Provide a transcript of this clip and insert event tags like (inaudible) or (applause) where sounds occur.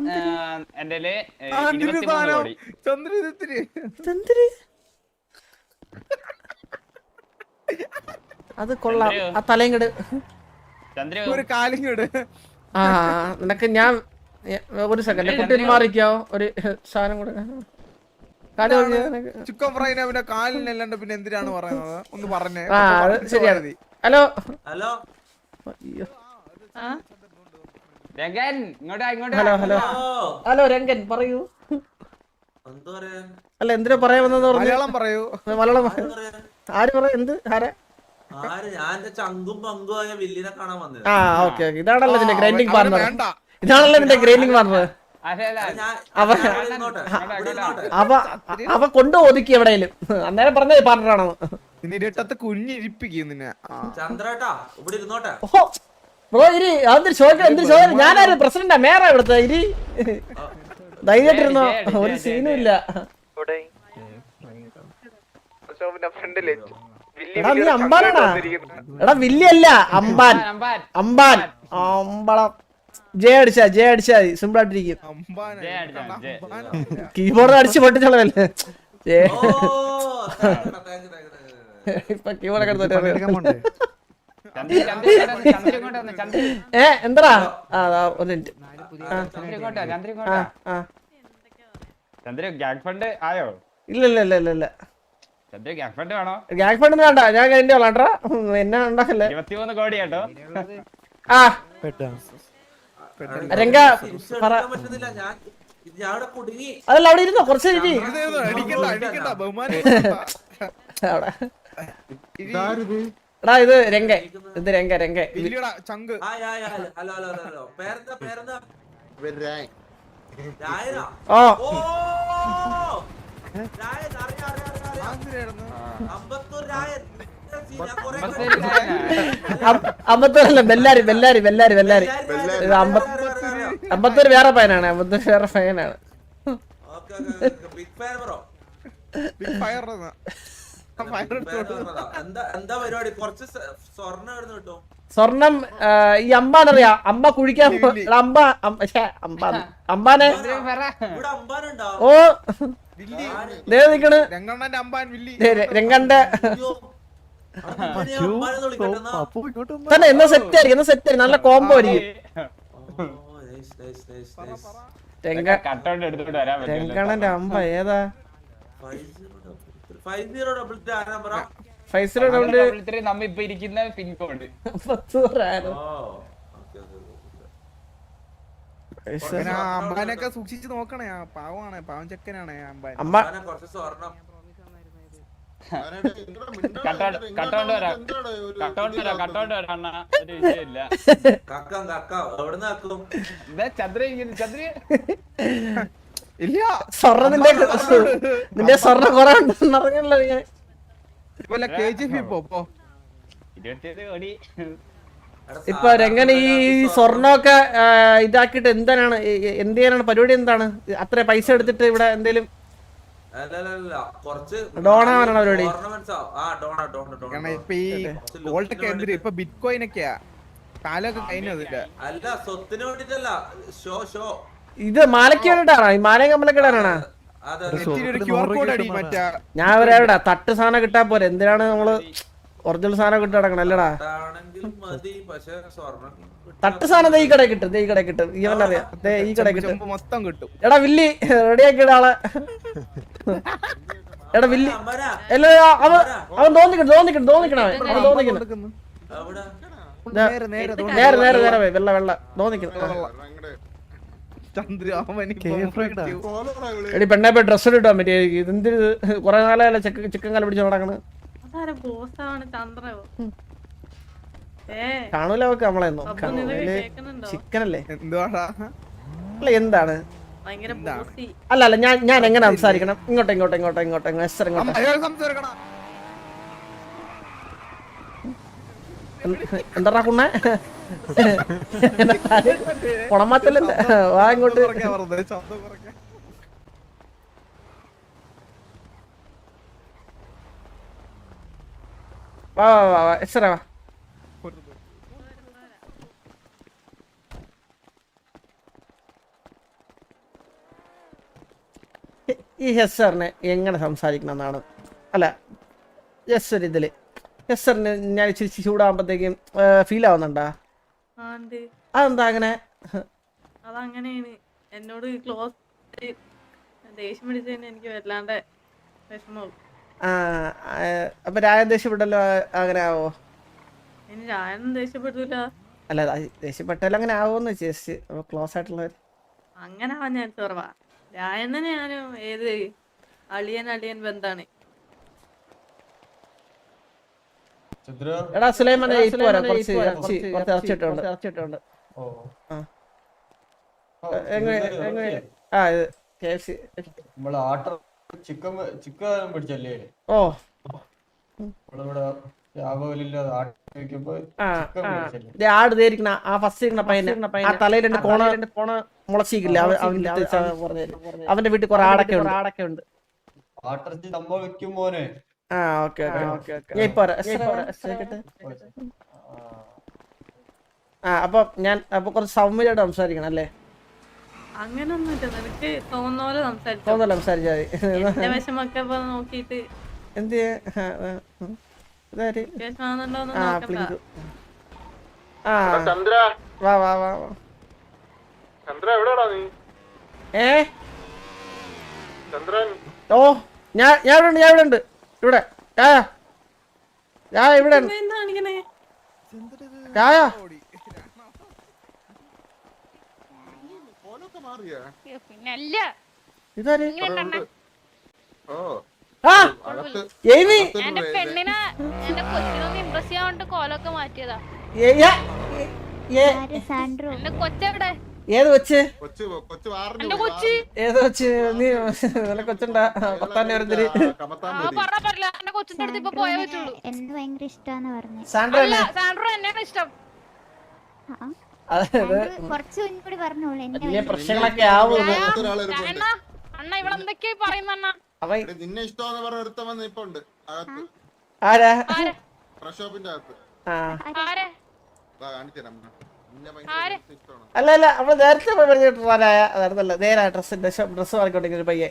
എന്റെ? കോടി. അത് കൊള്ളാം. ആ തലയും കെട്. ഒരു കാലിങ്ങോട് ആ നിനക്ക് ഞാൻ ഒരു സെക്കൻഡ് കുട്ടി മാറിക്കോ. ഒരു സാധനം കൊടുക്കാൻ കാൽ നിനക്ക്? ചിക്കൻ ഫ്രൈനെ പിന്നെ കാലിനല്ലാണ്ട് പിന്നെ എന്തിനാണ് പറയുന്നത്? ഒന്ന് പറഞ്ഞേ. ശരിയാണ്. ഹലോ. ഹലോ. അയ്യോ. രംഗൻ ഇങ്ങോട്ടാ ഇങ്ങോട്ടാ ഹലോ ഹലോ. ഹലോ രംഗൻ പറയൂ. എന്ത് പറയാൻ? അല്ല എന്തിനാ പറയാൻ വന്നെന്ന് പറഞ്ഞു? മലയാളം പറയൂ. മലയാളം ആര് പറയാ? എന്ത്? ആരാ? ആര്? ഞാൻ എന്റെ ചങ്കും പങ്കും ആയ വില്ലിനെ കാണാൻ വന്നത്. ആ ഓക്കെ ഇതാണല്ലോ ഇതിന്റെ ഗ്രൈൻഡിങ് പാർട്ണർ. വേണ്ട. ഇതാണല്ലോ ഇതിന്റെ ഗ്രൈൻഡിങ് പാർട്ണർ. അവ-. അവ അവ കൊണ്ടു ഒതുക്കി എവിടെയും അന്നേരം പറഞ്ഞത് പാർട്ണറാണെന്ന് നിന്റെ ഇരുട്ടത്ത് കുഞ്ഞിരിപ്പിക്കും നിന്നെ. ആ. ചന്ദ്രേട്ടാ ഇവിടെ ഇരുന്നോട്ടെ. ഓഹോ. ബ്രോ ഇരി അതൊരു ചോദിക്കണം എന്തിരി ചോദിക്കണം ഞാനൊരു പ്രസിഡന്റാ മേറാ ഇവിടുത്തെ ഇരി ധൈര്യമായിട്ടിരുന്നോ? ഒരു സീനും ഇല്ല. എടാ നീ അമ്പാനാണാ? എടാ വില്ലിയല്ല അമ്പാൻ. അമ്പാൻ അമ്പളം. ജയ അടിച്ചാ ജയ അടിച്ചാ മതി. സിമ്പിൾ ആയിട്ടിരിക്കും. കീബോർഡ് അടിച്ച് പൊട്ടിച്ചോളല്ലേ? ഇപ്പൊ കീബോർഡ് ഏ എന്താടാ? ആ ദാ ഒരു മിനിറ്റ് ചന്ദ്ര ഗ്യാങ് ഫണ്ട് ആയോ? ഇല്ല ഇല്ല ഇല്ല ഇല്ല ഇല്ല. ചന്ദ്ര ഗ്യാങ് ഫണ്ട് വേണോ? ഗ്യാങ് ഫണ്ട് ഒന്നും വേണ്ട. ഞാൻ കഴിഞ്ഞ വളണ്ടാ എന്നെ ഉണ്ടാക്കല്ലേ? ഇരുപത്തിമൂന്ന് കോടി കേട്ടോ. ആ. രംഗ പറ. തിരിച്ചെടുക്കാൻ പറ്റുന്നില്ല ഞാൻ ഇത് ഞാൻ കുടുങ്ങി അതല്ല അവിടെ ഇരുന്നോ കുറച്ച് ഇരി. (laughs) ഇത്. എടാ രംഗ. ഇത് രംഗ രംഗ. ചങ്ക്. ഹലോ ഹലോ ഹലോ പേരെന്താ ഓ? അമ്പത്തൂർ അമ്പത്തൂർ അമ്പത്തൂരല്ല ബെല്ലാരി ബെല്ലാരി ബെല്ലാരി ബെല്ലാരി. ഇത് അമ്പ- അമ്പത്തൂര് വേറെ ഫയനാണ് അമ്പത്തൂര് വേറെ പയനാണ് big fire bro big fire എന്ന്. ആ എന്താ എന്താ പരിപാടി? കുറച്ച് സ്വർണം എവിടുന്ന് കിട്ടും? സ്വർണം ഈ അമ്പാനറിയാ അമ്പ കുഴിക്കാൻ അമ്പ അമ്പ- അമ്പാനെ ഓ. ദേ നിക്കണ്? തന്നെ എന്നാ സെറ്റ് ആയിരിക്കും എന്നാ സെറ്റ് ആയിരിക്കും. നല്ല കോംബോ ആയിരിക്കും. രംഗണന്റെ അമ്പ ഏതാ? ആരാ പറ? ഫൈസലോ ഡബിൾ നമ്മ ഇപ്പൊ ഇരിക്കുന്ന പിൻകോഡ്. അമ്പാനൊക്കെ സൂക്ഷിച്ച് നോക്കണേ പാവമാണ് പാവം ചെക്കനാണ് അമ്പാൻ. കട്ടൗണ്ട് വരാം. കട്ടൗണ്ട് വരാം കട്ടൗണ്ട് വരാം അണ്ണാ. ഒരു വിഷയമില്ല. കക്കാം കക്കാം. എവിടുന്ന് ഇതാ ചന്ദ്ര ചന്ദ്ര (laughs) ഇല്ല. സ്വർണ നിന്റെ നിന്റെ സ്വർണ കൊറേ ഉണ്ടെന്ന് അറിഞ്ഞല്ലോ ഞാൻ ഇപ്പൊ കെ ജി എഫ് ഇപ്പൊ. ഇപ്പൊ ഇരുപത്തിയേഴ് ഇപ്പൊ രംഗൻ ഈ സ്വർണമൊക്കെ ഇതാക്കിട്ട് എന്താണ് എന്ത് ചെയ്യാനാണ്? പരിപാടി എന്താണ്? അത്ര പൈസ എടുത്തിട്ട് ഇവിടെ എന്തേലും അല്ല, അല്ല, അല്ല, കുറച്ച് ഡോണ ആവാനാണോ പരിപാടി? ornaments ആ. ആ, ഡോണ, ഡോണ, ഡോണ, ഇപ്പൊ ഈ ഗോൾഡ് ഒക്കെ ഇപ്പൊ ബിറ്റ് കോയിൻ ഒക്കെയാ. കാലൊക്കെ കഴിഞ്ഞതില്ല അല്ല സ്വത്തിന് വേണ്ടിട്ടല്ല. Show show. ഇത് മാലയ്ക്ക് വേണ്ടിട്ടാണോ ഈ മാലയും കമ്മലൊക്കെ ഇടാനാണോ ഞാൻ ഒരു തട്ട് സാധനം കിട്ടാ പോലെ എന്തിനാണ് നമ്മൾ ഒറിജിനൽ സാധനം കിട്ടി നടക്കണം? അല്ലടാ. തട്ട് സാധനം ദേ ഈ കടയിൽ കിട്ടും. ദേ ഈ കടയിൽ കിട്ടും. ഈ ദേ ഈ കടയിൽ കിട്ടും. മൊത്തം കിട്ടും. എടാ വില്ലി റെഡിയാക്കി ഇടാളെ എടാ വില്ലി. അല്ല അവൻ അവൻ തോന്നിക്കണം തോന്നിക്കണം തോന്നിക്കണം അവൻ. തോന്നിക്കണം. നേരെ നേരെ നേരെ വെള്ള വെള്ള. തോന്നിക്കണം. എടി പെണ്ണെ പോയി ഡ്രസ്സ് ഇട്ടാൻ പറ്റിയ? ഇതെന്ത് കൊറേ നാളെ ചിക്കൻ ചിക്കൻ കാലം പിടിച്ച് നടക്കണ് കാണൂല അവക്ക് നമ്മളെന്നോ ചിക്കൻ അല്ലേ അല്ല എന്താണ്? അല്ല അല്ല ഞാൻ ഞാൻ എങ്ങനെ സംസാരിക്കണം? ഇങ്ങോട്ട് ഇങ്ങോട്ട് ഇങ്ങോട്ട് ഇങ്ങോട്ട് ഇങ്ങോട്ട്. എന്താ കുണ്ണ? കുണമാത്തല്ലേ വാ ഇങ്ങോട്ട്. വാ വാ വാ വാ എസ് വാ. ഈ ഹെസറിനെ എങ്ങനെ സംസാരിക്കണം എന്നാണ് അല്ല ഹെസ്സർ ഒരു ഇതിൽ ഹെസറിന് ഞാൻ ഇച്ചിരി ചൂടാകുമ്പോഴത്തേക്കും ഫീൽ ആവുന്നുണ്ടാ? അതെന്താ അങ്ങനെ? അതങ്ങനെയാണ്. എന്നോട് ക്ലോസ് ദേഷ്യം പിടിച്ചതിന് എനിക്ക് വല്ലാണ്ട് വിഷമവും അപ്പൊ രായൻ ദേഷ്യപ്പെട്ടല്ലോ അങ്ങനെ ആവോ? ഇനി രായൻ ദേഷ്യപ്പെടില്ല അല്ല ദേഷ്യപ്പെട്ടാലും അങ്ങനെ ആവോന്ന് ജസ്റ്റ് ക്ലോസ് ആയിട്ടുള്ളവർ അങ്ങനെ ആവാൻ ഞാൻ കുറവാ. രായണ്ണനെ ഞാനും ഏത് അളിയൻ അളിയൻ ബന്ധാണ് ചന്ദ്ര എടാ സുലൈമാനെ ഇപ്പൊ വരാം കുറച്ച് ഇറച്ചി കുറച്ച് ഇറച്ചിട്ടുണ്ട് ഇറച്ചിട്ടുണ്ട് ഓ. ആ. ഓ, എങ്ങനെ എങ്ങനെ? ആ ഇത് കെ എഫ് സി. ആട്ട ചിക്കൻ ചിക്കൻ പിടിച്ചല്ലേ ഓ. ആട് ദേരിക്കണ ആ ഫസ്റ്റ് ഇരിക്കണ പയ്യനെ. ആ തലയിൽ രണ്ട് കോണ രണ്ട് കോണ മുളച്ചിക്കില്ല അവന്റെ അവന്റെ വീട്ടിൽ കുറെ ആടൊക്കെ ഉണ്ട്. ആടൊക്കെ ഉണ്ട്. ആട്ടിറച്ചി വെക്കും മോനെ. ആ ഓക്കെ ഓക്കെ. ഓക്കെ ഞാൻ ഇപ്പൊ? ആ അപ്പൊ ഞാൻ അപ്പൊ കുറച്ച് സൗമ്യമായിട്ട് സംസാരിക്കണം അല്ലേ? അങ്ങനൊന്നുമില്ല. നിനക്ക് തോന്നുന്ന പോലെ സംസാരിച്ചാൽ മതി. വിഷമൊക്കെ നോക്കിയിട്ട്. എന്ത്? ചന്ദ്ര. വാ വാ വാ വാ. ചന്ദ്ര എവിടെടാ നീ? ഏ? ചന്ദ്രൻ. ഓ ഞാൻ ഞാൻ ഇവിടെ ഉണ്ട് ഞാൻ ഇവിടെ ഉണ്ട്. ഇവിടെ. ഞാൻ ഇവിടെ. ഇതാര്? ഓ. ചെയ്യാൻ വേണ്ടി കോലൊക്കെ മാറ്റിയതാ. കൊച്ചെവിടെ? ഏത് കൊച്ച്? ഏത് കൊച്ച്? നീ നല്ല കൊച്ചുണ്ടാ. പത്താം ഒരുത്തിരി കമത്താൻ ആ പറഞ്ഞ കൊച്ചിന്റെ അടുത്ത് ഇപ്പൊ പോയേ പറ്റുള്ളൂ. എന്നെ ഭയങ്കര പറഞ്ഞു. സാൻഡ്ര അല്ല സാൻഡ്രോ എന്നെയാണ് ഇഷ്ടം. അതായത് കുറച്ച് മുൻപ് കൂടി പറഞ്ഞോളൂ. എന്നെ വലിയ പ്രശ്നങ്ങളൊക്കെ അണ്ണ ഇവളെന്തൊക്കെയാ പറയുന്ന എടി, നിന്നെ ഇഷ്ടമെന്ന് പറഞ്ഞ ഒരുത്തൻ വന്ന് ഇപ്പൊ ഉണ്ട്. അകത്ത്. ആരാ? അകത്ത്. ആ. അല്ല അല്ല അവൾ നേരത്തെ പറഞ്ഞിട്ട് പറഞ്ഞിട്ട് അതായിരുന്നല്ലോ നേരെ ഡ്രസ്സിന്റെ ഡ്രസ്സ് മാറിക്കൊണ്ടിരിക്കുന്ന ഒരു പയ്യെ